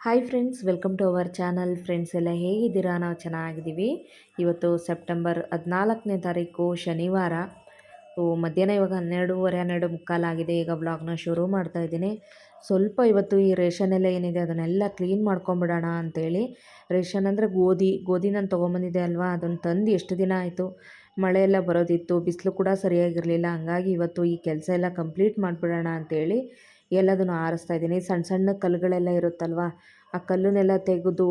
Hi friends welcome to our channel friends ಎಲ್ಲ ಹೇಗಿದ್ದೀರಾ? ನಾವು ಚೆನ್ನಾಗಿದ್ದೀವಿ. ಇವತ್ತು ಸೆಪ್ಟೆಂಬರ್ ಹದಿನಾಲ್ಕನೇ ತಾರೀಕು ಶನಿವಾರ. ಮಧ್ಯಾಹ್ನ ಇವಾಗ ಹನ್ನೆರಡೂವರೆ, ಹನ್ನೆರಡು ಮುಕ್ಕಾಲಾಗಿದೆ ಈಗ ಬ್ಲಾಗ್ನ ಶುರು ಮಾಡ್ತಾ ಇದ್ದೀನಿ. ಸ್ವಲ್ಪ ಇವತ್ತು ಈ ರೇಷನ್ ಎಲ್ಲ ಏನಿದೆ ಅದನ್ನೆಲ್ಲ ಕ್ಲೀನ್ ಮಾಡ್ಕೊಂಬಿಡೋಣ ಅಂತೇಳಿ. ರೇಷನ್ ಅಂದರೆ ಗೋಧಿ. ಗೋಧಿ ನಾನು ತೊಗೊಂಬಂದಿದ್ದೆ ಅಲ್ವಾ? ಅದನ್ನು ತಂದು ಎಷ್ಟು ದಿನ ಆಯಿತು? ಮಳೆ ಎಲ್ಲ ಬರೋದಿತ್ತು. ಬಿಸಿಲು ಕೂಡ ಸರಿಯಾಗಿರಲಿಲ್ಲ. ಹಂಗಾಗಿ ಇವತ್ತು ಈ ಕೆಲಸ ಎಲ್ಲ ಕಂಪ್ಲೀಟ್ ಮಾಡಿಬಿಡೋಣ ಅಂತೇಳಿ ಎಲ್ಲದನ್ನು ಆರಿಸ್ತಾ ಇದ್ದೀನಿ. ಸಣ್ಣ ಸಣ್ಣ ಕಲ್ಲುಗಳೆಲ್ಲ ಇರುತ್ತಲ್ವ? ಆ ಕಲ್ಲನ್ನೆಲ್ಲ ತೆಗೆದು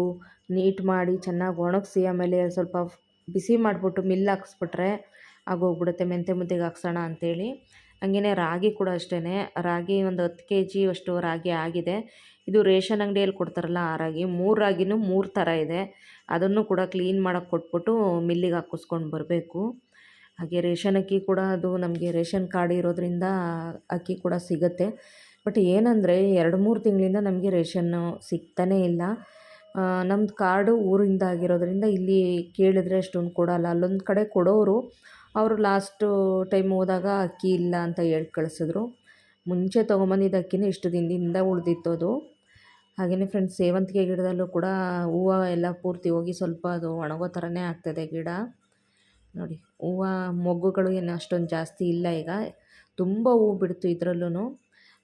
ನೀಟ್ ಮಾಡಿ ಚೆನ್ನಾಗಿ ಒಣಗಿಸಿ ಆಮೇಲೆ ಸ್ವಲ್ಪ ಬಿಸಿ ಮಾಡಿಬಿಟ್ಟು ಮಿಲ್ ಹಾಕ್ಸ್ಬಿಟ್ರೆ ಆಗೋಗ್ಬಿಡುತ್ತೆ. ಮೆಂತೆ ಮುದ್ದೆಗೆ ಹಾಕ್ಸೋಣ ಅಂತೇಳಿ. ಹಂಗೆಯೇ ರಾಗಿ ಕೂಡ ಅಷ್ಟೇ ರಾಗಿ ಒಂದು ಹತ್ತು ಕೆ ಜಿ ಅಷ್ಟು ರಾಗಿ ಆಗಿದೆ. ಇದು ರೇಷನ್ ಅಂಗಡಿಯಲ್ಲಿ ಕೊಡ್ತಾರಲ್ಲ ಆ ರಾಗಿ. ಮೂರು ರಾಗಿನೂ ಮೂರು ಥರ ಇದೆ. ಅದನ್ನು ಕೂಡ ಕ್ಲೀನ್ ಮಾಡೋಕ್ಕೆ ಕೊಟ್ಬಿಟ್ಟು ಮಿಲ್ಲಿಗೆ ಹಾಕಿಸ್ಕೊಂಡು ಬರಬೇಕು. ಹಾಗೆ ರೇಷನ್ ಅಕ್ಕಿ ಕೂಡ ಅದು ನಮಗೆ ರೇಷನ್ ಕಾರ್ಡ್ ಇರೋದ್ರಿಂದ ಅಕ್ಕಿ ಕೂಡ ಸಿಗುತ್ತೆ. ಬಟ್ ಏನಂದರೆ ಎರಡು ಮೂರು ತಿಂಗಳಿಂದ ನಮಗೆ ರೇಷನ್ನು ಸಿಗ್ತಾನೇ ಇಲ್ಲ. ನಮ್ಮದು ಕಾರ್ಡು ಊರಿಂದ ಆಗಿರೋದ್ರಿಂದ ಇಲ್ಲಿ ಕೇಳಿದ್ರೆ ಅಷ್ಟೊಂದು ಕೊಡೋಲ್ಲ. ಅಲ್ಲೊಂದು ಕಡೆ ಕೊಡೋರು ಅವರು ಲಾಸ್ಟು ಟೈಮ್ ಹೋದಾಗ ಅಕ್ಕಿ ಇಲ್ಲ ಅಂತ ಹೇಳಿ ಕಳಿಸಿದ್ರು. ಮುಂಚೆ ತೊಗೊಂಬಂದಿದ್ದ ಅಕ್ಕಿನೇ ಇಷ್ಟು ದಿನದಿಂದ ಉಳಿದಿತ್ತು ಅದು. ಹಾಗೆಯೇ ಫ್ರೆಂಡ್ಸ್ ಸೇವಂತಿಗೆ ಗಿಡದಲ್ಲೂ ಕೂಡ ಹೂವು ಎಲ್ಲ ಪೂರ್ತಿ ಹೋಗಿ ಸ್ವಲ್ಪ ಅದು ಒಣಗೋ ಥರನೇ ಆಗ್ತದೆ ಗಿಡ. ನೋಡಿ, ಹೂವು, ಮೊಗ್ಗುಗಳು ಏನು ಅಷ್ಟೊಂದು ಜಾಸ್ತಿ ಇಲ್ಲ ಈಗ. ತುಂಬ ಹೂವು ಬಿಡ್ತು ಇದರಲ್ಲೂ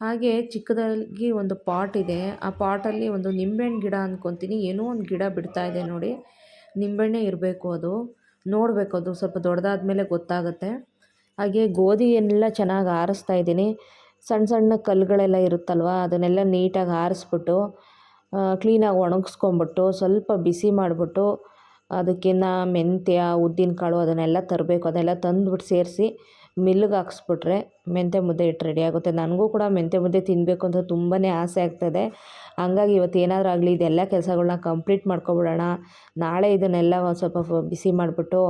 ಹಾಗೆ ಚಿಕ್ಕದಾಗಿ ಒಂದು ಪಾಟ್ ಇದೆ. ಆ ಪಾಟಲ್ಲಿ ಒಂದು ನಿಂಬೆಹಣ್ಣು ಗಿಡ ಅಂದ್ಕೊತೀನಿ ಏನೋ ಒಂದು ಗಿಡ ಬಿಡ್ತಾ ಇದೆ ನೋಡಿ. ನಿಂಬೆಹಣ್ಣೆ ಇರಬೇಕು ಅದು. ನೋಡಬೇಕು ಅದು ಸ್ವಲ್ಪ ದೊಡ್ಡದಾದ ಮೇಲೆ ಗೊತ್ತಾಗುತ್ತೆ. ಹಾಗೆ ಗೋಧಿ ಎಲ್ಲ ಚೆನ್ನಾಗಿ ಆರಿಸ್ತಾ ಇದ್ದೀನಿ. ಸಣ್ಣ ಸಣ್ಣ ಕಲ್ಲುಗಳೆಲ್ಲ ಇರುತ್ತಲ್ವ, ಅದನ್ನೆಲ್ಲ ನೀಟಾಗಿ ಆರಿಸ್ಬಿಟ್ಟು ಕ್ಲೀನಾಗಿ ಒಣಗಿಸ್ಕೊಂಬಿಟ್ಟು, ಸ್ವಲ್ಪ ಬಿಸಿ ಮಾಡಿಬಿಟ್ಟು, ಅದಕ್ಕಿನ್ನ ಮೆಂತ್ಯ, ಉದ್ದಿನಕಾಳು ಅದನ್ನೆಲ್ಲ ತರಬೇಕು. ಅದೆಲ್ಲ ತಂದುಬಿಟ್ಟು ಸೇರಿಸಿ ಮಿಲ್ಗೆ ಹಾಕ್ಸ್ಬಿಟ್ರೆ ಮೆಂತ್ಯ ಮುದ್ದೆ ಹಿಟ್ಟು ರೆಡಿ ಆಗುತ್ತೆ. ನನಗೂ ಕೂಡ ಮೆಂತ್ಯ ಮುದ್ದೆ ತಿನ್ನಬೇಕು ಅಂತ ತುಂಬಾ ಆಸೆ ಆಗ್ತದೆ. ಹಂಗಾಗಿ ಇವತ್ತು ಏನಾದರೂ ಆಗಲಿ, ಇದೆಲ್ಲ ಕೆಲಸಗಳ್ನ ಕಂಪ್ಲೀಟ್ ಮಾಡ್ಕೊಬಿಡೋಣ. ನಾಳೆ ಇದನ್ನೆಲ್ಲ ಒಂದು ಸ್ವಲ್ಪ ಬಿಸಿ ಮಾಡಿಬಿಟ್ಟು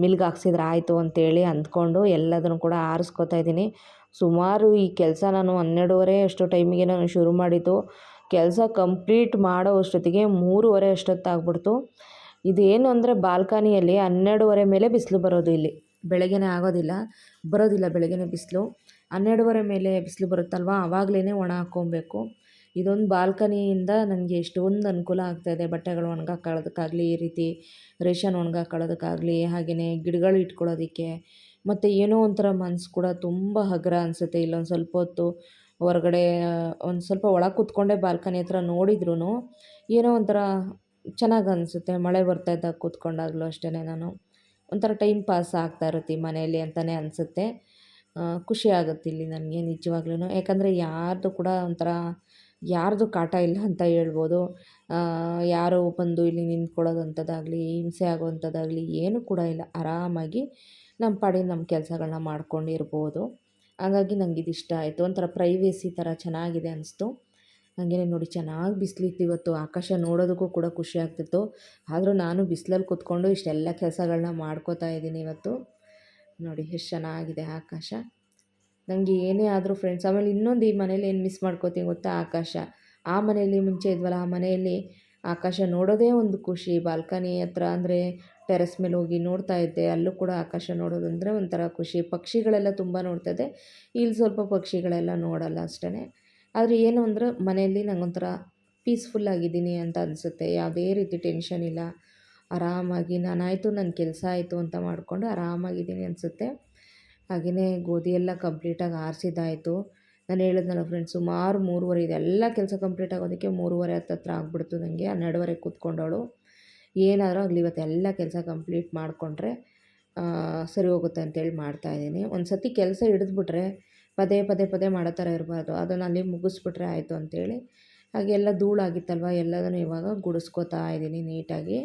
ಮಿಲ್ಗೆ ಹಾಕ್ಸಿದ್ರೆ ಆಯಿತು ಅಂತೇಳಿ ಅಂದ್ಕೊಂಡು ಎಲ್ಲದನ್ನು ಕೂಡ ಆರಿಸ್ಕೊತಾ ಇದ್ದೀನಿ. ಸುಮಾರು ಈ ಕೆಲಸ ನಾನು ಹನ್ನೆರಡುವರೆ ಅಷ್ಟು ಟೈಮಿಗೆ ನಾನು ಶುರು ಮಾಡಿದ್ದು. ಕೆಲಸ ಕಂಪ್ಲೀಟ್ ಮಾಡೋ ಅಷ್ಟೊತ್ತಿಗೆ ಮೂರುವರೆ ಅಷ್ಟೊತ್ತಾಗ್ಬಿಡ್ತು. ಇದೇನು ಅಂದರೆ ಬಾಲ್ಕನಿಯಲ್ಲಿ ಹನ್ನೆರಡೂವರೆ ಮೇಲೆ ಬಿಸಿಲು ಬರೋದು ಇಲ್ಲಿ. ಬೆಳಗ್ಗೆನೇ ಆಗೋದಿಲ್ಲ, ಬರೋದಿಲ್ಲ ಬೆಳಗ್ಗೆನೇ ಬಿಸಿಲು. ಹನ್ನೆರಡುವರೆ ಮೇಲೆ ಬಿಸಿಲು ಬರುತ್ತಲ್ವ? ಆವಾಗಲೇ ಒಣ ಹಾಕ್ಕೊಬೇಕು. ಇದೊಂದು ಬಾಲ್ಕನಿಯಿಂದ ನನಗೆ ಎಷ್ಟೊಂದು ಅನುಕೂಲ ಆಗ್ತಾಯಿದೆ ಬಟ್ಟೆಗಳು ಒಣಗಾಕೊಳ್ಳೋದಕ್ಕಾಗಲಿ, ಈ ರೀತಿ ರೇಷನ್ ಒಣಗಾಕೊಳ್ಳೋದಕ್ಕಾಗಲಿ, ಹಾಗೆಯೇ ಗಿಡಗಳು ಇಟ್ಕೊಳ್ಳೋದಕ್ಕೆ. ಮತ್ತು ಏನೋ ಒಂಥರ ಮನಸ್ಸು ಕೂಡ ತುಂಬ ಹಗ್ರ ಅನಿಸುತ್ತೆ. ಇಲ್ಲೊಂದು ಸ್ವಲ್ಪ ಹೊತ್ತು ಹೊರಗಡೆ, ಒಂದು ಸ್ವಲ್ಪ ಒಳಗೆ ಕೂತ್ಕೊಂಡೆ ಬಾಲ್ಕನಿ ಹತ್ರ ನೋಡಿದ್ರೂ ಏನೋ ಒಂಥರ ಚೆನ್ನಾಗಿ ಅನಿಸುತ್ತೆ. ಮಳೆ ಬರ್ತಾ ಇದ್ದಾಗ ಕೂತ್ಕೊಂಡಾಗಲೂ ಅಷ್ಟೇ ನಾನು. ಒಂಥರ ಟೈಮ್ ಪಾಸ್ ಆಗ್ತಾ ಇರುತ್ತೆ ಮನೆಯಲ್ಲಿ ಅಂತಲೇ ಅನಿಸುತ್ತೆ. ಖುಷಿ ಆಗುತ್ತೆ ಇಲ್ಲಿ ನನಗೆ ನಿಜವಾಗ್ಲೂ ಯಾಕಂದರೆ ಯಾರ್ದು ಕೂಡ ಒಂಥರ ಯಾರ್ದು ಕಾಟ ಇಲ್ಲ ಅಂತ ಹೇಳ್ಬೋದು. ಯಾರು ಬಂದು ಇಲ್ಲಿ ನಿಂತ್ಕೊಳ್ಳೋದಂಥದ್ದಾಗಲಿ, ಹಿಂಸೆ ಆಗೋವಂಥದ್ದಾಗಲಿ ಏನೂ ಕೂಡ ಇಲ್ಲ. ಆರಾಮಾಗಿ ನಮ್ಮ ಪಾಡಿ ನಮ್ಮ ಕೆಲಸಗಳನ್ನ ಮಾಡ್ಕೊಂಡಿರ್ಬೋದು. ಹಾಗಾಗಿ ನನಗೆ ಇದು ಇಷ್ಟ ಆಯಿತು. ಒಂಥರ ಪ್ರೈವೇಸಿ ಥರ ಚೆನ್ನಾಗಿದೆ ಅನಿಸ್ತು. ಹಾಗೆಯೇ ನೋಡಿ, ಚೆನ್ನಾಗಿ ಬಿಸಿಲಿತ್ತು ಇವತ್ತು. ಆಕಾಶ ನೋಡೋದಕ್ಕೂ ಕೂಡ ಖುಷಿ ಆಗ್ತಿತ್ತು. ಆದರೂ ನಾನು ಬಿಸಿಲಲ್ಲಿ ಕೂತ್ಕೊಂಡು ಇಷ್ಟೆಲ್ಲ ಕೆಲಸಗಳನ್ನ ಮಾಡ್ಕೋತಾ ಇದ್ದೀನಿ ಇವತ್ತು. ನೋಡಿ, ಎಷ್ಟು ಚೆನ್ನಾಗಿದೆ ಆಕಾಶ. ನನಗೆ ಏನೇ ಆದರೂ ಫ್ರೆಂಡ್ಸ್ ಆಮೇಲೆ ಇನ್ನೊಂದು ಈ ಮನೇಲಿ ಏನು ಮಿಸ್ ಮಾಡ್ಕೋತೀನಿ ಗೊತ್ತಾ ಆಕಾಶ? ಆ ಮನೆಯಲ್ಲಿ ಮುಂಚೆ ಇದ್ವಲ್ಲ, ಆ ಮನೆಯಲ್ಲಿ ಆಕಾಶ ನೋಡೋದೇ ಒಂದು ಖುಷಿ. ಬಾಲ್ಕನಿ ಹತ್ರ ಅಂದರೆ ಟೆರೆಸ್ ಮೇಲೆ ಹೋಗಿ ನೋಡ್ತಾ ಇದ್ದೆ. ಅಲ್ಲೂ ಕೂಡ ಆಕಾಶ ನೋಡೋದಂದರೆ ಒಂಥರ ಖುಷಿ. ಪಕ್ಷಿಗಳೆಲ್ಲ ತುಂಬ ನೋಡ್ತಾ ಇದ್ದೆ. ಇಲ್ಲಿ ಸ್ವಲ್ಪ ಪಕ್ಷಿಗಳೆಲ್ಲ ನೋಡಲ್ಲ ಅಷ್ಟೇ ಆದರೆ ಏನು ಅಂದರೆ ಮನೆಯಲ್ಲಿ ನನಗೊಂಥರ ಪೀಸ್ಫುಲ್ ಆಗಿದ್ದೀನಿ ಅಂತ ಅನಿಸುತ್ತೆ. ಯಾವುದೇ ರೀತಿ ಟೆನ್ಷನ್ ಇಲ್ಲ. ಆರಾಮಾಗಿ ನಾನಾಯಿತು ನನ್ನ ಕೆಲಸ ಆಯಿತು ಅಂತ ಮಾಡಿಕೊಂಡು ಆರಾಮಾಗಿದ್ದೀನಿ ಅನಿಸುತ್ತೆ. ಹಾಗೆಯೇ ಗೋಧಿ ಎಲ್ಲ ಕಂಪ್ಲೀಟಾಗಿ ಆರಿಸಿದ್ದಾಯಿತು. ನಾನು ಹೇಳಿದ್ನಲ್ಲ ಫ್ರೆಂಡ್ಸ್ ಸುಮಾರು ಮೂರುವರೆ, ಇದೆಲ್ಲ ಕೆಲಸ ಕಂಪ್ಲೀಟ್ ಆಗೋದಕ್ಕೆ ಮೂರುವರೆ ಹತ್ತತ್ರ ಆಗ್ಬಿಡ್ತು ನನಗೆ ಹನ್ನೆರಡುವರೆ ಕೂತ್ಕೊಂಡವಳು. ಏನಾದರೂ ಆಗಲಿ, ಇವತ್ತೆಲ್ಲ ಕೆಲಸ ಕಂಪ್ಲೀಟ್ ಮಾಡಿಕೊಂಡ್ರೆ ಸರಿ ಹೋಗುತ್ತೆ ಅಂತೇಳಿ ಮಾಡ್ತಾಯಿದ್ದೀನಿ ಒಂದು ಸತಿ ಕೆಲಸ ಹಿಡಿದ್ಬಿಟ್ರೆ ಪದೇ ಪದೇ ಪದೇ ಮಾಡೋ ಥರ ಇರಬಾರ್ದು. ಅದನ್ನು ಅಲ್ಲಿ ಮುಗಿಸ್ಬಿಟ್ರೆ ಆಯಿತು ಅಂತೇಳಿ. ಹಾಗೆಲ್ಲ ಧೂಳಾಗಿತ್ತಲ್ವ? ಎಲ್ಲದನ್ನು ಇವಾಗ ಗುಡಿಸ್ಕೋತಾ ಇದ್ದೀನಿ ನೀಟಾಗಿ.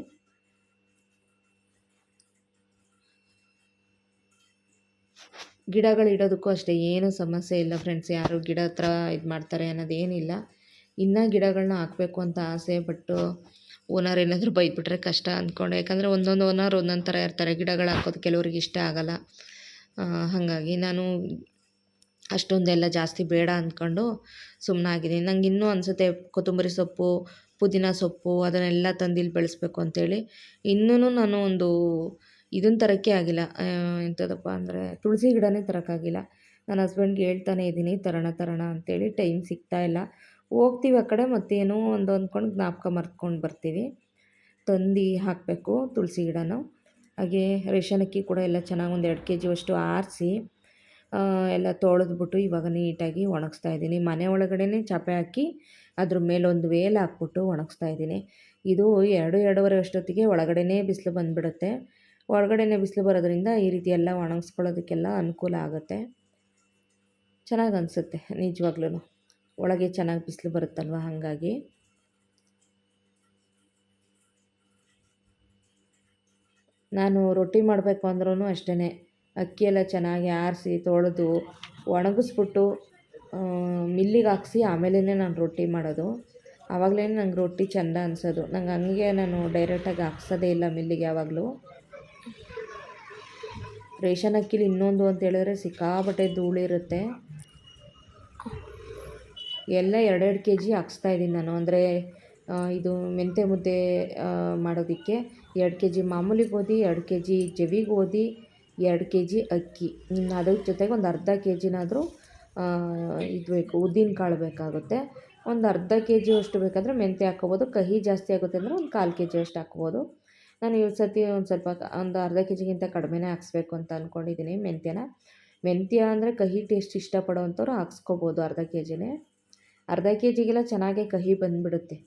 ಗಿಡಗಳು ಇಡೋದಕ್ಕೂ ಅಷ್ಟೇ ಏನೂ ಸಮಸ್ಯೆ ಇಲ್ಲ ಫ್ರೆಂಡ್ಸ್ ಯಾರು ಗಿಡ ಹತ್ರ ಇದು ಮಾಡ್ತಾರೆ ಅನ್ನೋದೇನಿಲ್ಲ ಇನ್ನೂ ಗಿಡಗಳನ್ನ ಹಾಕಬೇಕು ಅಂತ ಆಸೆ ಬಟ್ಟು ಓನರ್ ಏನಾದರೂ ಬೈದ್ಬಿಟ್ರೆ ಕಷ್ಟ ಅಂದ್ಕೊಂಡು ಯಾಕಂದರೆ ಒಂದೊಂದು ಓನರ್ ಒಂದೊಂದು ಥರ ಇರ್ತಾರೆ. ಗಿಡಗಳು ಹಾಕೋದು ಕೆಲವ್ರಿಗೆ ಇಷ್ಟ ಆಗೋಲ್ಲ. ಹಾಗಾಗಿ ನಾನು ಅಷ್ಟೊಂದೆಲ್ಲ ಜಾಸ್ತಿ ಬೇಡ ಅಂದ್ಕೊಂಡು ಸುಮ್ಮನಾಗಿದ್ದೀನಿ ನಂಗೆ ಇನ್ನೂ ಅನಿಸುತ್ತೆ ಕೊತ್ತಂಬರಿ ಸೊಪ್ಪು, ಪುದೀನ ಸೊಪ್ಪು ಅದನ್ನೆಲ್ಲ ತಂದು ಇಲ್ಲಿ ಬೆಳೆಸ್ಬೇಕು ಅಂತೇಳಿ. ಇನ್ನೂ ನಾನು ಒಂದು ಇದನ್ನ ತರೋಕ್ಕೆ ಆಗಿಲ್ಲ. ಎಂಥದಪ್ಪ ಅಂದರೆ ತುಳಸಿ ಗಿಡನೇ ತರೋಕ್ಕಾಗಿಲ್ಲ ನನ್ನ ಹಸ್ಬೆಂಡ್ಗೆ ಹೇಳ್ತಾನೆ ಇದ್ದೀನಿ, ತರೋಣ ತರೋಣ ಅಂತೇಳಿ ಟೈಮ್ ಸಿಗ್ತಾ ಇಲ್ಲ. ಹೋಗ್ತೀವಿ ಆ ಕಡೆ ಮತ್ತೇನೋ ಒಂದು ಅಂದ್ಕೊಂಡು ಜ್ಞಾಪಕ ಮರ್ತ್ಕೊಂಡು ಬರ್ತೀವಿ. ತಂದು ಹಾಕಬೇಕು ತುಳಸಿ ಗಿಡನೂ. ಹಾಗೆ ರೇಷನ್ ಅಕ್ಕಿ ಕೂಡ ಎಲ್ಲ ಚೆನ್ನಾಗಿ ಒಂದು ಎರಡು ಕೆ ಜಿ ಅಷ್ಟು ಆರಿಸಿ ಎಲ್ಲ ತೊಳೆದ್ಬಿಟ್ಟು ಇವಾಗ ನೀಟಾಗಿ ಒಣಗಿಸ್ತಾ ಇದ್ದೀನಿ. ಮನೆ ಒಳಗಡೆನೇ ಚಾಪೆ ಹಾಕಿ ಅದ್ರ ಮೇಲೊಂದು ವೇಲ್ ಹಾಕ್ಬಿಟ್ಟು ಒಣಗಿಸ್ತಾ ಇದ್ದೀನಿ. ಇದು ಎರಡು, ಎರಡೂವರೆ ಅಷ್ಟೊತ್ತಿಗೆ ಒಳಗಡೆನೇ ಬಿಸಿಲು ಬಂದುಬಿಡುತ್ತೆ. ಹೊರಗಡೆನೇ ಬಿಸಿಲು ಬರೋದ್ರಿಂದ ಈ ರೀತಿ ಎಲ್ಲ ಒಣಗಿಸ್ಕೊಳ್ಳೋದಕ್ಕೆಲ್ಲ ಅನುಕೂಲ ಆಗುತ್ತೆ. ಚೆನ್ನಾಗಿ ಅನಿಸುತ್ತೆ ನಿಜವಾಗ್ಲೂ ಒಳಗೆ ಚೆನ್ನಾಗಿ ಬಿಸಿಲು ಬರುತ್ತಲ್ವ ಹಾಗಾಗಿ. ನಾನು ರೊಟ್ಟಿ ಮಾಡಬೇಕು ಅಂದ್ರೂ ಅಷ್ಟೇ ಅಕ್ಕಿ ಎಲ್ಲ ಚೆನ್ನಾಗಿ ಆರಿಸಿ ತೊಳೆದು ಒಣಗಿಸ್ಬಿಟ್ಟು ಮಿಲ್ಲಿಗೆ ಹಾಕ್ಸಿ ಆಮೇಲೆ ನಾನು ರೊಟ್ಟಿ ಮಾಡೋದು. ಆವಾಗಲೇ ನಂಗೆ ರೊಟ್ಟಿ ಚೆಂದ ಅನ್ಸೋದು. ನಂಗೆ ಹಂಗೆ ನಾನು ಡೈರೆಕ್ಟಾಗಿ ಹಾಕ್ಸೋದೇ ಇಲ್ಲ ಮಿಲ್ಲಿಗೆ ಯಾವಾಗಲೂ. ರೇಷನ್ ಅಕ್ಕಿಲಿ ಇನ್ನೊಂದು ಅಂತ ಹೇಳಿದ್ರೆ ಸಿಕ್ಕಾಬಟ್ಟೆ ಧೂಳಿರುತ್ತೆ ಎಲ್ಲ ಎರಡೆರಡು ಕೆ ಜಿ ಹಾಕ್ಸ್ತಾ ಇದ್ದೀನಿ ನಾನು. ಅಂದರೆ ಇದು ಮೆಂತೆ ಮುದ್ದೆ ಮಾಡೋದಕ್ಕೆ ಎರಡು ಕೆ ಜಿ ಮಾಮೂಲಿ ಗೋಧಿ, ಎರಡು ಕೆ ಜಿ ಜವಿ ಗೋಧಿ ಎರಡು ಕೆ ಜಿ ಅಕ್ಕಿ ಅದ್ರ ಜೊತೆಗೆ ಒಂದು ಅರ್ಧ ಕೆ ಜಿನಾದರೂ ಇದು ಬೇಕು, ಉದ್ದಿನ ಕಾಳು ಬೇಕಾಗುತ್ತೆ. ಒಂದು ಅರ್ಧ ಕೆ ಜಿ ಅಷ್ಟು ಬೇಕಾದರೆ ಮೆಂತ್ಯ ಹಾಕ್ಕೋಬೋದು. ಕಹಿ ಜಾಸ್ತಿ ಆಗುತ್ತೆ ಅಂದರೆ ಒಂದು ಕಾಲು ಕೆ ಜಿ ಅಷ್ಟು ಹಾಕ್ಬೋದು ನಾನು ಈ ಸತಿ ಒಂದು ಸ್ವಲ್ಪ ಒಂದು ಅರ್ಧ ಕೆ ಜಿಗಿಂತ ಕಡಿಮೆನೇ ಹಾಕ್ಸ್ಬೇಕು ಅಂತ ಅಂದ್ಕೊಂಡಿದ್ದೀನಿ ಮೆಂತ್ಯನ. ಮೆಂತ್ಯ ಅಂದರೆ ಕಹಿ ಟೇಸ್ಟ್ ಇಷ್ಟಪಡೋವಂಥವ್ರು ಹಾಕ್ಸ್ಕೋಬೋದು ಅರ್ಧ ಕೆ ಜಿನೇ ಅರ್ಧ ಕೆ ಜಿಗೆಲ್ಲ ಚೆನ್ನಾಗೇ ಕಹಿ ಬಂದುಬಿಡುತ್ತೆ.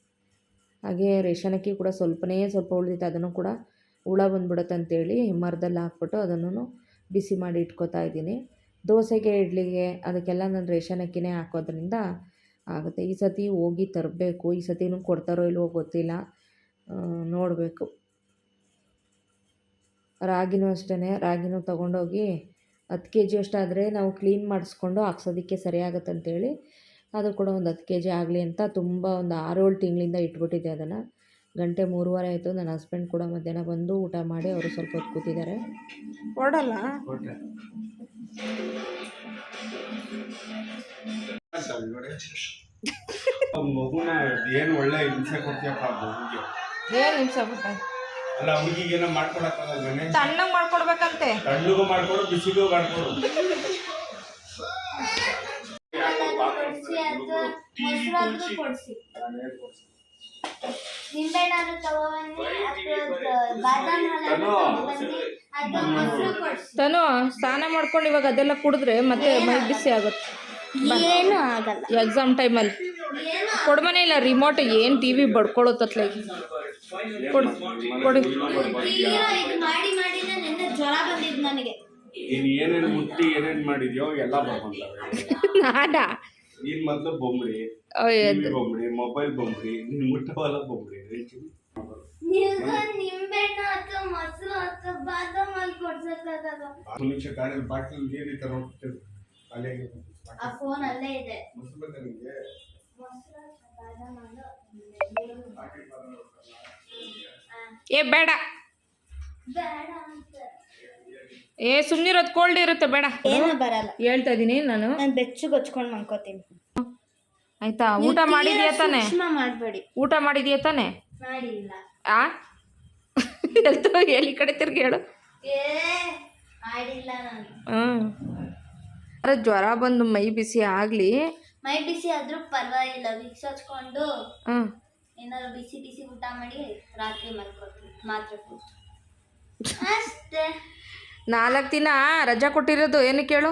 ಹಾಗೆ ರೇಷನ್ ಅಕ್ಕಿ ಕೂಡ ಸ್ವಲ್ಪನೇ ಸ್ವಲ್ಪ ಉಳಿದಿತ್ತು, ಅದನ್ನು ಕೂಡ ಹುಳ ಬಂದ್ಬಿಡುತ್ತೆ ಅಂತೇಳಿ ಮರದಲ್ಲಿ ಹಾಕ್ಬಿಟ್ಟು ಅದನ್ನು ಬಿಸಿ ಮಾಡಿ ಇಟ್ಕೊತಾ ಇದ್ದೀನಿ. ದೋಸೆಗೆ, ಇಡ್ಲಿಗೆ ಅದಕ್ಕೆಲ್ಲ ನಾನು ರೇಷನ್ ಅಕ್ಕಿನೇ ಹಾಕೋದ್ರಿಂದ ಆಗುತ್ತೆ. ಈ ಸತಿ ಹೋಗಿ ತರಬೇಕು. ಈ ಸತಿನೂ ಕೊಡ್ತಾರೋ ಇಲ್ವೋ ಗೊತ್ತಿಲ್ಲ. ನೋಡಬೇಕು. ರಾಗಿನೂ ಅಷ್ಟೇ ರಾಗಿನೂ ತೊಗೊಂಡೋಗಿ ಹತ್ತು ಕೆ ಜಿ ಅಷ್ಟಾದರೆ ನಾವು ಕ್ಲೀನ್ ಮಾಡಿಸ್ಕೊಂಡು ಹಾಕ್ಸೋದಕ್ಕೆ ಸರಿಯಾಗುತ್ತೆ ಅಂತೇಳಿ ಅದು ಕೂಡ ಒಂದು ಹತ್ತು ಕೆ ಜಿ ಆಗಲಿ ಅಂತ ತುಂಬ ಒಂದು ಆರು ಏಳು ತಿಂಗಳಿಂದ ಇಟ್ಬಿಟ್ಟಿದ್ದೆ ಅದನ್ನು. ಗಂಟೆ ಮೂರುವರೆ ಆಯಿತು ನನ್ನ ಹಸ್ಬೆಂಡ್ ಕೂಡ ಮಧ್ಯಾಹ್ನ ಬಂದು ಊಟ ಮಾಡಿ ಅವರು ಸ್ವಲ್ಪ ಹೊತ್ತು ಕೂತಿದ್ದಾರೆ. ಹೊರಡಲ್ಲ ಮಗುನ ಏನು ಒಳ್ಳೆ ಹಿಂಸೆ ಕೊಡ್ತೀಯಪ್ಪ ಮಗುಗೆ? ಏನು ನಿಮಿಷ ಬಿಟ್ಟ ಅಲ್ಲ ಹುಡುಗಿಗೇನೋ ಮಾಡ್ಕೊಡಕ್ಕಾಗಲ್ವೇನೆ ತಣ್ಣಗೆ ಮಾಡ್ಕೊಡ್ಬೇಕಂತೆ. ತಣ್ಣಗೂ ಮಾಡ್ಕೊಡು ಬಿಸಿಗೂ ಮಾಡ್ಕೊಡು. ಮೊಸರಾದ್ರೂ ಕೊಡ್ಸಿ. ಬಾದಾಮ್ ಮೊಸರು ಕೊಡ್ಸಿ. ತನು ಸ್ನಾನ ಮಾಡ್ಕೊಂಡು ಇವಾಗ ಅದೆಲ್ಲ ಕುಡಿದ್ರೆ ಮತ್ತೆ ಮೈ ಬಿಸಿ ಆಗುತ್ತೆ. ಏನು ಆಗಲ್ಲ. ಎಕ್ಸಾಮ್ ಟೈಮಲ್ಲಿ ಕೊಡ್ಮನೆ ಇಲ್ಲ ರಿಮೋಟ್ ಏನು ಟಿ ವಿ ಬಡ್ಕೊಳ್ಳುತ್ತತ್ಲೆ ಕೊಡು ಕೊಡಿ. ತೀರಾ ಇದು ಮಾಡಿ ಮಾಡಿನೇ ನಿನ್ನೆ ಜ್ವರ ಬಂದಿದ್ದು ನನಗೆ. ನೀನು ಏನೇನು ಮುಟ್ಟಿ ಏನೇನು ಮಾಡಿದ್ಯೋ ಎಲ್ಲ ನಾನಾ? ನೀನ್ ಮೊದಲು ಬೊಂಬ್ರಿ ಬೊಂಬ್ರಿ ಮೊಬೈಲ್ ಬೊಂಬ್ರಿ ನೀನ್ ಮುಟ್ಟವಲ್ಲ ಬೊಂಬ್ರಿ ನಿಮಿಷ ಗಾಡಿಯಲ್ಲಿ ಬಾಟ್ಲ್ ನೀರು ಈ ಫೋನ್ ಅಲ್ಲೇ ಇದೆ. ಮೊಸರು ಬೇಕಾ ನಿಮಗೆ ಏ ಬೇಡ. ಏ ಸುಮ್ಮನಿರೋದು ಕೋಲ್ಡ್ ಇರುತ್ತೆ ಬೇಡ. ಏನೋ ಬರಲ್ಲ. ಹೇಳ್ತಾ ಇದೀನಿ ನಾನು. ನಾನು ಬೆಚ್ಚಗೆ ಹಚ್ಕೊಂಡು ಮನ್ಕೋತೀನಿ ಆಯ್ತಾ? ಊಟ ಮಾಡಿದ್ಯಾ ತಾನೆ? ಮಾಡಬೇಡಿ. ಊಟ ಮಾಡಿದ್ಯಾ ತಾನೆ? ಮಾಡಿಲ್ಲ. ಆ? ಎಲ್ತು ಎಲ್ಲಿ ಕಡೆ ತಿರ್ಗಿ ಹೇಳು. ಹ್ಮ್ ಅರೆ ಜ್ವರ ಬಂದು ಮೈ ಬಿಸಿ ಆಗಲಿ. ಮೈ ಬಿಸಿ ಆದ್ರೂ ಪರವಾಗಿಲ್ಲ ವಿಕ್ಸ್ ಹಚ್ಕೊಂಡು ಏನಾದ್ರು ಬಿಸಿ ಬಿಸಿ ಊಟ ಮಾಡಿ ರಾತ್ರಿ ಮಲ್ಕೊಡ್ತೀನಿ ಮಾತ್ರ ಅಷ್ಟೇ. ನಾಲ್ಕು ದಿನ ರಜಾ ಕೊಟ್ಟಿರೋದು ಏನು ಕೇಳು?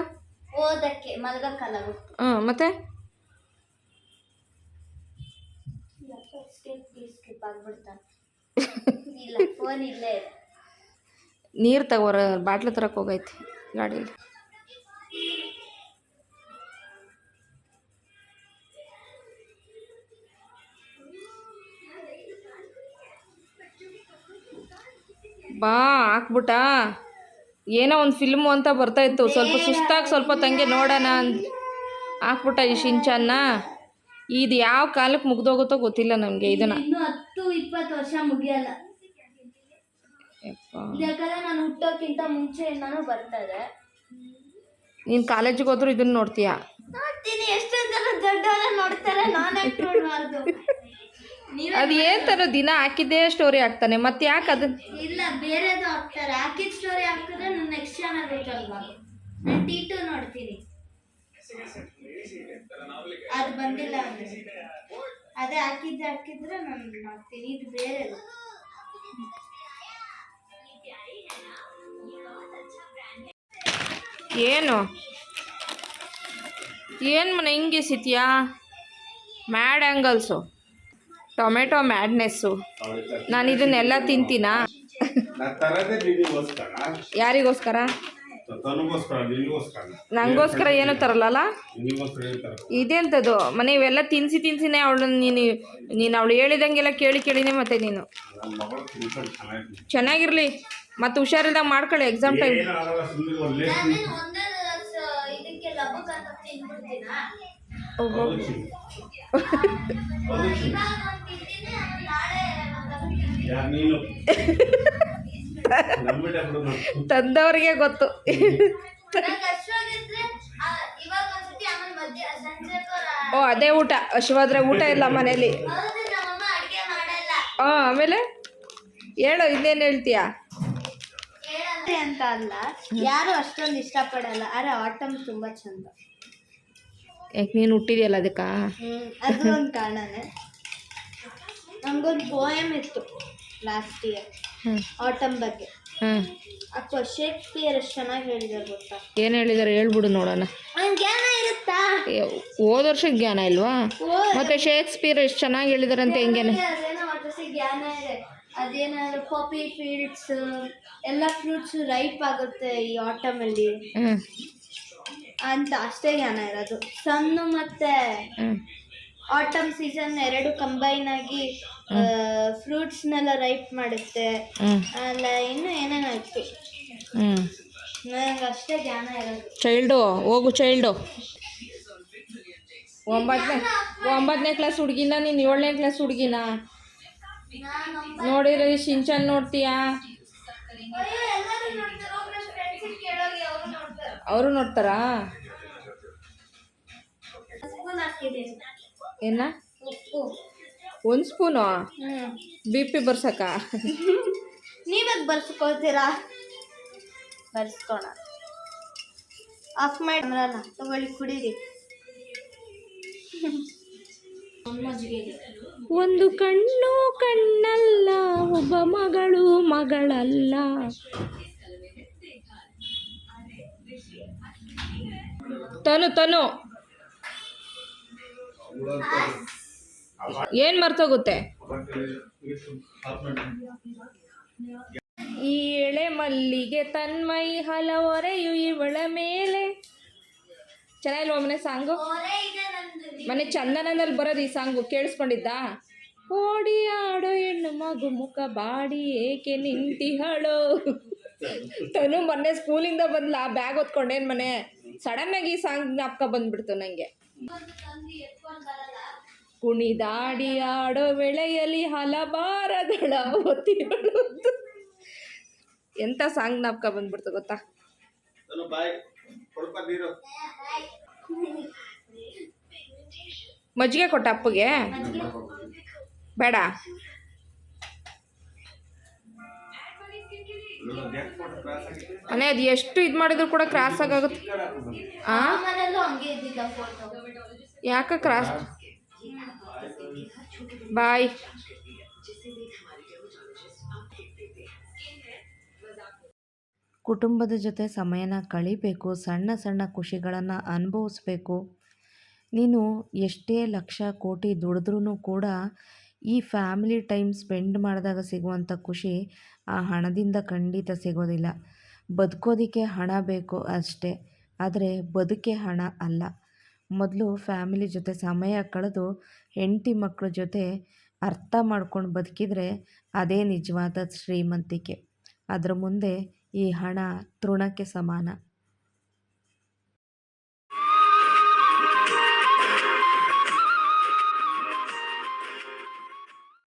ಓದಕ್ಕೆ ಮಲ್ಗಕ್ಕಲ್ಲ ಹ್ಮ್ ಮತ್ತೆ? ಆಗ್ಬಿಡ್ತಾನೆ ಇಲ್ಲ ಫೋನ್ ಇಲ್ಲೇ ಇದೆ. ನೀರು ತಗೋರ ಬಾಟ್ಲು ತರಕ್ಕೆ ಹೋಗೈತಿ ಗಾಡೀಲಿ. ಬಾ ಹಾಕ್ಬಿಟ್ಟ ಏನೋ ಒಂದು ಫಿಲ್ಮು ಅಂತ ಬರ್ತಾ ಇತ್ತು. ಸ್ವಲ್ಪ ಸುಸ್ತಾಗಿ ಸ್ವಲ್ಪ ತಂಗೆ ನೋಡೋಣ ಅಂತ ಹಾಕ್ಬಿಟ್ಟ ಈ ಶಿಂಚಾನ್ನ. ಇದು ಯಾವ ಕಾಲಕ್ಕೆ ಮುಗ್ದೋಗುತ್ತೋ ಗೊತ್ತಿಲ್ಲ ನಮಗೆ ಇದನ್ನು. ಹತ್ತು ಇಪ್ಪತ್ತು ವರ್ಷ ಮುಗಿಯಲ್ಲ. ಯಾಕಂದ್ರೆ ನಾನು ಹುಟ್ಟೋಕ್ಕಿಂತ ಮುಂಚೆ ನಾನು ಬರ್ತದೆ ನೀನು ಕಾಲೇಜಿಗೆ ಹೋದ್ರು ಇದನ್ನ ನೋಡ್ತೀಯಾ? ನೋಡ್ತೀನಿ ಎಷ್ಟು ಜನ ದೊಡ್ಡವರ ನೋಡ್ತಾರೆ ನಾನು ಯಾಕೆ ನೋಡಬಾರ್ದು. ನೀವೇ ಅದು ಏನು ಥರ ದಿನ ಹಾಕಿದ್ದೇ ಸ್ಟೋರಿ ಹಾಕ್ತಾನೆ ಮತ್ತೆ ಯಾಕೆ ಅದನ್ನ ಇಲ್ಲ ಬೇರೆದು ಹಾಕ್ತಾರೆ. ಹಾಕಿದ ಸ್ಟೋರಿ ಹಾಕಿದ್ರೆ ನಾನು ನೆಕ್ಸ್ಟ್ ಚಾನಲ್ ಬೇಕಲ್ವಾ? ನಾನು ಟಿ ಟು ನೋಡ್ತೀನಿ. ಅದು ಬಂದಿಲ್ಲ ಅಂದ್ರೆ. ಅದೇ ಹಾಕಿದ್ದೆ ಹಾಕಿದ್ರೆ ನಾನು ಮಾಡ್ತೀನಿ. ಇದು ಬೇರೆ ಏನು? ಏನು ಮನೆ ಹಿಂಗೆ ಸಿತಿಯಾ? Mad angles tomato madness. ನಾನು ಇದನ್ನೆಲ್ಲ ತಿಂತೀನಾ? ಯಾರಿಗೋಸ್ಕರ? ನನಗೋಸ್ಕರ ಏನೂ ತರಲಲ್ಲ ಇದೆಂತದ್ದು ಮನೆ ಇವೆಲ್ಲ ತಿನ್ಸಿ ತಿನ್ಸಿನೇ ಅವಳು ನೀನು ನೀನು ಅವಳು ಹೇಳಿದಂಗೆಲ್ಲ ಕೇಳಿ ಕೇಳಿನೇ ಮತ್ತೆ ನೀನು. ಚೆನ್ನಾಗಿರಲಿ. ಮತ್ತು ಹುಷಾರಿಲ್ದಾಗ ಮಾಡ್ಕೊಳ್ಳಿ ಎಕ್ಸಾಮ್ ಟೈಮ್ ತಂದವ್ರಿಗೆ ಗೊತ್ತು. ನಂಗೆ ಅಷ್ಟೊಂದಿದ್ರೆ ಇವಾಗ ಒಂದ್ಸತಿ ಆಮೇಲೆ ಮಧ್ಯ ಸಂಜೆ ಓ ಅದೇ ಊಟ. ಹಶುವಾದ್ರೆ ಊಟ ಇಲ್ಲ ಮನೇಲಿ. ಹಾ ಆಮೇಲೆ? ಹೇಳು ಇನ್ನೇನು ಹೇಳ್ತೀಯಾ? ಹೇಳಂತೆ ಅಂತ ಅಲ್ಲ ಯಾರು ಅಷ್ಟೊಂದು ಇಷ್ಟಪಡಲ್ಲ. ಆದ್ರೆ ಆಟಮ್ ತುಂಬಾ ಚಂದ. ಯಾಕೆ ನೀನು ಹುಟ್ಟಿದೆಯಲ್ಲ ಅದಕ್ಕೆ? ಹ್ಮ್ ಅದು ಒಂದು ಕಾರಣನೇ. ನಮ್ಗೊಂದು ಪೋಯಮ್ ಇತ್ತು ಲಾಸ್ಟ್ ಇಯರ್ ಆಟಮ್ ಬಗ್ಗೆ. ಹಾಂ ಅಪ್ಪ ಶೇಕ್ಸ್ಪಿಯರ್ ಎಷ್ಟು ಚೆನ್ನಾಗಿ ಹೇಳಿದಾರೆ ಗೊತ್ತಾ? ಏನು ಹೇಳಿದಾರೆ ಹೇಳ್ಬಿಡು ನೋಡೋಣ. ಅವ್ನ್ ಜ್ಞಾನ ಇರುತ್ತಾ? ಹೋದ ವರ್ಷ ಜ್ಞಾನ ಇಲ್ವಾ? ಮತ್ತೆ ಶೇಕ್ಸ್ಪಿಯರ್ ಎಷ್ಟು ಚೆನ್ನಾಗಿ ಹೇಳಿದಾರಂತೆ ಹೆಂಗೇನೆ? ಅದೇನೋ ಜ್ಞಾನ ಇದೆ. ಅದೇನಾದ್ರು ಪಾಪಿ ಫೀಲ್ಡ್ಸ್ ಎಲ್ಲ ಫ್ರೂಟ್ಸ್ ರೈಪ್ ಆಗುತ್ತೆ ಈ ಆಟಮ್ ಅಲ್ಲಿ. ಹ್ಞೂ ಅಂತ ಅಷ್ಟೇ ಜ್ಞಾನ ಇರೋದು. ಸಣ್ಣ ಮತ್ತೆ ಹ್ಞೂ ಆಟಮ್ ಸೀಸನ್ ಎರಡು ಕಂಬೈನ್ ಆಗಿ ಫ್ರೂಟ್ಸ್ನೆಲ್ಲ ರೈಪ್ ಮಾಡುತ್ತೆ. ಅಲ್ಲ ಇನ್ನು ಏನೇನೋ ಹ್ಞೂ ನನಗೆ ಅಷ್ಟೇ ಜ್ಞಾನ ಇರೋದು. ಚೈಲ್ಡು ಹೋಗು ಚೈಲ್ಡು ಒಂಬತ್ತನೇ ಒಂಬತ್ತನೇ ಕ್ಲಾಸ್ ಹುಡುಗಿನ ನೀನು ಏಳನೇ ಕ್ಲಾಸ್ ಹುಡುಗಿನ? ನೋಡಿರಿ ಶಿಂಚನ್ ನೋಡ್ತೀಯಾ? ಅವರು ನೋಡ್ತಾರಾ. ಏನ? ಒಂದು ಸ್ಪೂನು ಬಿ ಪಿ ಬರ್ಸಕ್ಕ? ನೀವಾಗ ಬರ್ಸ್ಕೊಳ್ತೀರಾ? ಬರ್ಸ್ಕೊಳ ಆಫ್ ಮಾಡಿ ಬರಲ್ಲ ತಗೊಳ್ಳಿ ಕುಡೀರಿ. ಒಂದು ಕಣ್ಣು ಕಣ್ಣಲ್ಲ ಒಬ್ಬ ಮಗಳು ಮಗಳಲ್ಲ. ತನು ತನು. ಏನು ಮರ್ತೋಗುತ್ತೆ? ಈ ಎಳೆ ಮಲ್ಲಿಗೆ ತನ್ಮೈ ಹಲವರೆಯು ಇವಳ ಮೇಲೆ. ಚೆನ್ನಾಗಿಲ್ವ ಮನೆ ಸಾಂಗು. ಮನೆ ಚಂದನದಲ್ಲಿ ಬರೋದು ಈ ಸಾಂಗು, ಕೇಳಿಸ್ಕೊಂಡಿದ್ದಾ? ಓಡಿ ಆಡೋ ಹೆಣ್ಣು ಮಗು ಮುಖ ಬಾಡಿ ಏಕೆ ನಿಂತಿಹಳು? ತನು ಮೊನ್ನೆ ಸ್ಕೂಲಿಂದ ಬಂದ್ಲ ಬ್ಯಾಗ್ ಹೊತ್ಕೊಂಡೇನು ಮನೆ? ಸಡನ್ನಾಗಿ ಈ ಸಾಂಗ್ ಜ್ಞಾಪಕ ಬಂದ್ಬಿಡ್ತು ನನಗೆ ಕುಣಿದಾಡಿ ಆಡೋ ವೇಳೆಯಲ್ಲಿ ಹಲಬಾರಗಳ ಒತ್ತಿಗಳು ಎಂಥ ಸಾಂಗ್ ನಾಪ್ಕ ಬಂದ್ಬಿಡ್ತು ಗೊತ್ತಾ? ನಾನು ಬಾಯ್ ಕೊಡ್ಪ ನೀರು. ಮಜ್ಜಿಗೆ ಕೊಟ್ಟ ಅಪ್ಪಗೆ? ಬೇಡ. ಮನೆ ಅದು ಎಷ್ಟು ಇದು ಮಾಡಿದ್ರು ಕೂಡ ಕ್ರಾಸ್ ಆಗುತ್ತೆ ಆ? ಮನೆಯಲ್ಲೂ ಹಂಗೆ ಇದ್ದಿದ್ದ ಫೋಟೋ ಯಾಕೆ ಕ್ರಾಸ್? ಬಾಯ್ ಕುಟುಂಬದ ಜೊತೆ ಸಮಯನ ಕಳಿಬೇಕು, ಸಣ್ಣ ಸಣ್ಣ ಖುಷಿಗಳನ್ನು ಅನುಭವಿಸ್ಬೇಕು. ನೀನು ಎಷ್ಟೇ ಲಕ್ಷ ಕೋಟಿ ದುಡಿದ್ರೂ ಕೂಡ ಈ ಫ್ಯಾಮಿಲಿ ಟೈಮ್ ಸ್ಪೆಂಡ್ ಮಾಡಿದಾಗ ಸಿಗುವಂಥ ಖುಷಿ ಆ ಹಣದಿಂದ ಖಂಡಿತ ಸಿಗೋದಿಲ್ಲ. ಬದುಕೋದಕ್ಕೆ ಹಣ ಬೇಕು ಅಷ್ಟೇ, ಆದರೆ ಬದುಕೆ ಹಣ ಅಲ್ಲ. ಮೊದಲು ಫ್ಯಾಮಿಲಿ ಜೊತೆ ಸಮಯ ಕಳೆದು ಹೆಂಡತಿ ಮಕ್ಕಳ ಜೊತೆ ಅರ್ಥ ಮಾಡ್ಕೊಂಡು ಬದುಕಿದರೆ ಅದೇ ನಿಜವಾದ ಶ್ರೀಮಂತಿಕೆ. ಅದರ ಮುಂದೆ ಈ ಹಣ ತೃಣಕ್ಕೆ ಸಮಾನ.